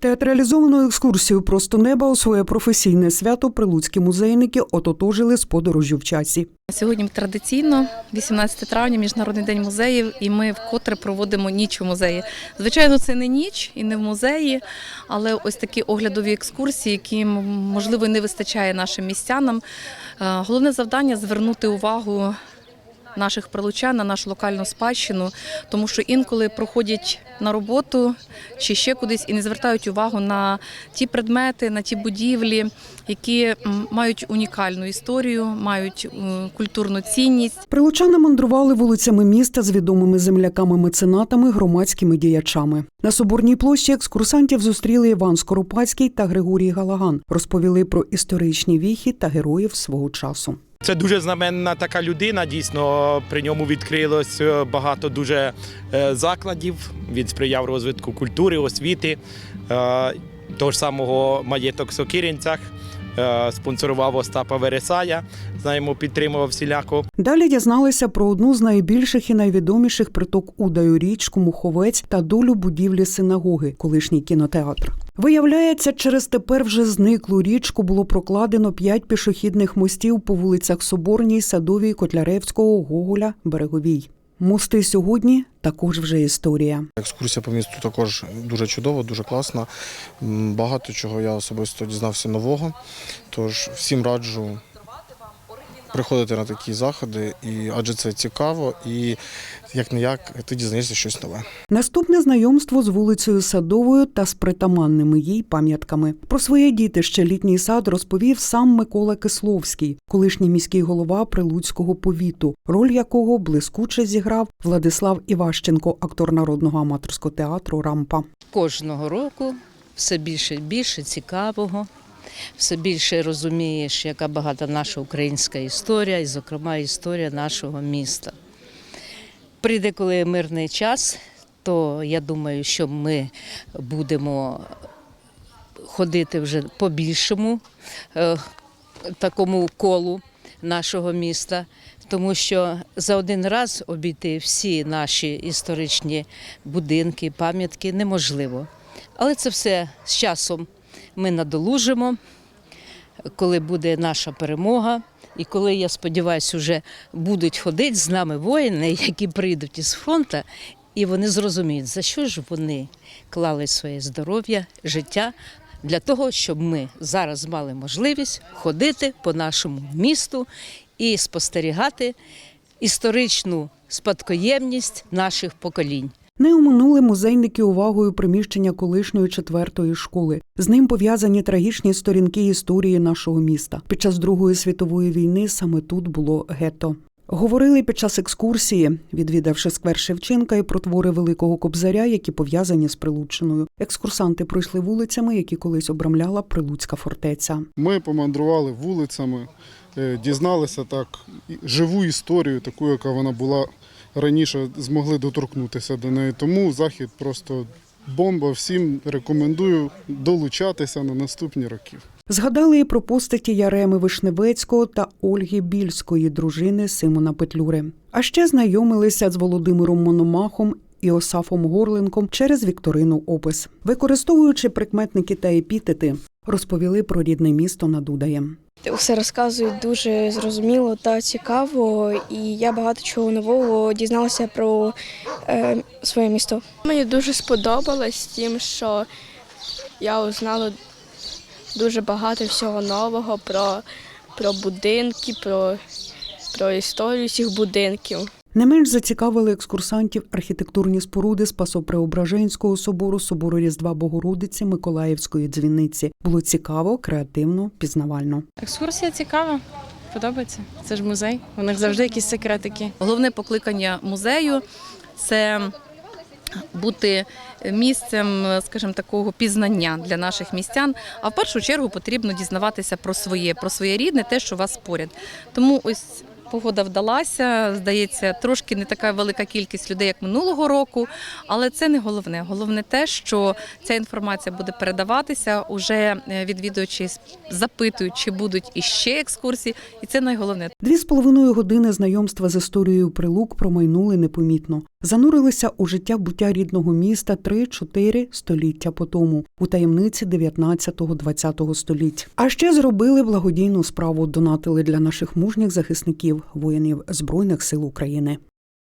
Театралізовану екскурсію просто неба у своє професійне свято прилуцькі музейники ототожили з подорожю в часі. Сьогодні традиційно, 18 травня, міжнародний день музеїв, і ми вкотре проводимо ніч у музеї. Звичайно, це не ніч і не в музеї, але ось такі оглядові екскурсії, які можливо не вистачає нашим містянам. Е, Головне завдання звернути увагу наших прилучан на нашу локальну спадщину, тому що інколи проходять на роботу чи ще кудись і не звертають увагу на ті предмети, на ті будівлі, які мають унікальну історію, мають е, культурну цінність. Прилучани мандрували вулицями міста з відомими земляками-меценатами, громадськими діячами. На Соборній площі екскурсантів зустріли Іван Скоропадський та Григорій Галаган. Розповіли про історичні віхи та героїв свого часу. Це дуже знаменна така людина. Дійсно, при ньому відкрилось е, багато дуже е, закладів. Він сприяв розвитку культури, освіти. Е, Того ж самого маєток в Сокиринцях, спонсорував Остапа Вересая. Знаємо, підтримував всіляко. Далі дізналися про одну з найбільших і найвідоміших приток Удаю річку Муховець та долю будівлі синагоги, колишній кінотеатр. Виявляється, через тепер вже зниклу річку було прокладено п'ять пішохідних мостів по вулицях Соборній, Садовій, Котляревського, Гоголя, Береговій. Мости сьогодні також вже історія. Екскурсія по місту також дуже чудова, дуже класна. Багато чого я особисто дізнався нового. Тож всім раджу приходити на такі заходи, і адже це цікаво, і як не як ти дізнаєшся щось нове. Наступне знайомство з вулицею Садовою та з притаманними їй пам'ятками. Про своє дітище літній сад розповів сам Микола Кисловський, колишній міський голова Прилуцького повіту, роль якого блискуче зіграв Владислав Іващенко, актор народного аматорського театру Рампа. кожного року все більше і більше цікавого, все більше розумієш, яка багата наша українська історія, і, зокрема, історія нашого міста. Прийде, коли мирний час, то я думаю, що ми будемо ходити вже по більшому е, такому колу нашого міста, тому що за один раз обійти всі наші історичні будинки, пам'ятки неможливо. Але це все з часом ми надолужимо, коли буде наша перемога. І коли, я сподіваюся, вже будуть ходити з нами воїни, які прийдуть із фронту, і вони зрозуміють, за що ж вони клали своє здоров'я, життя для того, щоб ми зараз мали можливість ходити по нашому місту і спостерігати історичну спадкоємність наших поколінь. Не оминули музейники увагою приміщення колишньої четвертої школи. З ним пов'язані трагічні сторінки історії нашого міста. Під час Другої світової війни саме тут було гетто. Говорили під час екскурсії, відвідавши сквер Шевченка і про твори Великого Кобзаря, які пов'язані з Прилуччиною. Екскурсанти пройшли вулицями, які колись обрамляла Прилуцька фортеця. Ми помандрували вулицями, е, дізналися так живу історію, таку, яка вона була раніше, змогли доторкнутися до неї. Тому захід просто бомба. Всім рекомендую долучатися на наступні роки. Згадали і про постаті Яреми Вишневецького та Ольги Більської, дружини Симона Петлюри. А ще знайомилися з Володимиром Мономахом і Осафом Горленком через Вікторину Опис. Використовуючи прикметники та епітети, розповіли про рідне місто над Удаєм. Все розказують дуже зрозуміло та цікаво, і я багато чого нового дізналася про е, своє місто. Мені дуже сподобалось тим, що я узнала дуже багато всього нового про, про будинки, про, про історію цих будинків. Не менш зацікавили екскурсантів архітектурні споруди Спасо-Преображенського собору, собору Різдва Богородиці, Миколаївської дзвіниці. Було цікаво, креативно, пізнавально. Екскурсія цікава, подобається. Це ж музей. У них завжди якісь секретики. Головне покликання музею це бути місцем, скажімо, такого пізнання для наших містян. А в першу чергу потрібно дізнаватися про своє, про своє рідне, те, що у вас поряд. Тому ось. Погода вдалася, здається, трошки не така велика кількість людей, як минулого року, але це не головне. Головне те, що ця інформація буде передаватися. Уже е, відвідувачі запитують, чи будуть іще екскурсії, і це найголовне. Дві з половиною години знайомства з історією прилук промайнули непомітно. занурилися у життя буття рідного міста 3-4 століття по тому, у таємниці 19-20 століть. А ще зробили благодійну справу, донатили для наших мужніх захисників, воїнів збройних сил України.